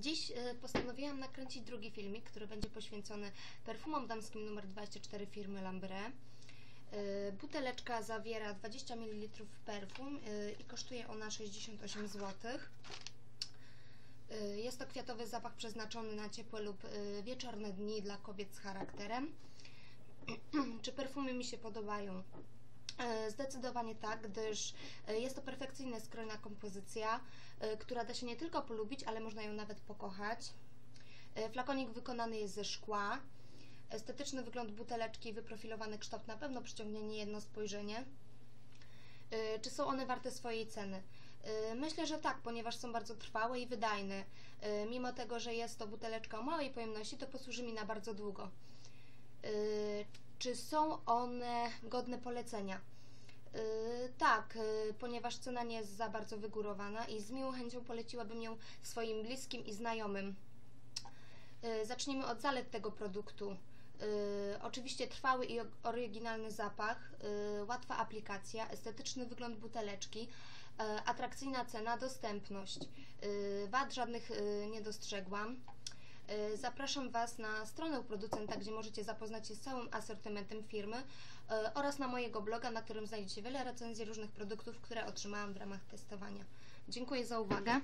Dziś e, postanowiłam nakręcić drugi filmik, który będzie poświęcony perfumom damskim numer 24 firmy Lambre. E, Buteleczka zawiera 20 ml perfum e, i kosztuje ona 68 zł. Jest to kwiatowy zapach przeznaczony na ciepłe lub wieczorne dni dla kobiet z charakterem. Czy perfumy mi się podobają? E, Zdecydowanie tak, gdyż e, jest to perfekcyjnie skrojna kompozycja, e, która da się nie tylko polubić, ale można ją nawet pokochać. Flakonik wykonany jest ze szkła. Estetyczny wygląd buteleczki wyprofilowany kształt na pewno przyciągnie niejedno spojrzenie. Czy są one warte swojej ceny? Myślę, że tak, ponieważ są bardzo trwałe i wydajne. Mimo tego, że jest to buteleczka o małej pojemności, to posłuży mi na bardzo długo. Czy są one godne polecenia? Y, Tak, y, ponieważ cena nie jest za bardzo wygórowana i z miłą chęcią poleciłabym ją swoim bliskim i znajomym. Y, Zacznijmy od zalet tego produktu. Oczywiście trwały i oryginalny zapach, łatwa aplikacja, estetyczny wygląd buteleczki, atrakcyjna cena, dostępność. Wad żadnych nie dostrzegłam. Y, Zapraszam Was na stronę producenta, gdzie możecie zapoznać się z całym asortymentem firmy y, oraz na mojego bloga, na którym znajdziecie wiele recenzji różnych produktów, które otrzymałam w ramach testowania. Dziękuję za uwagę.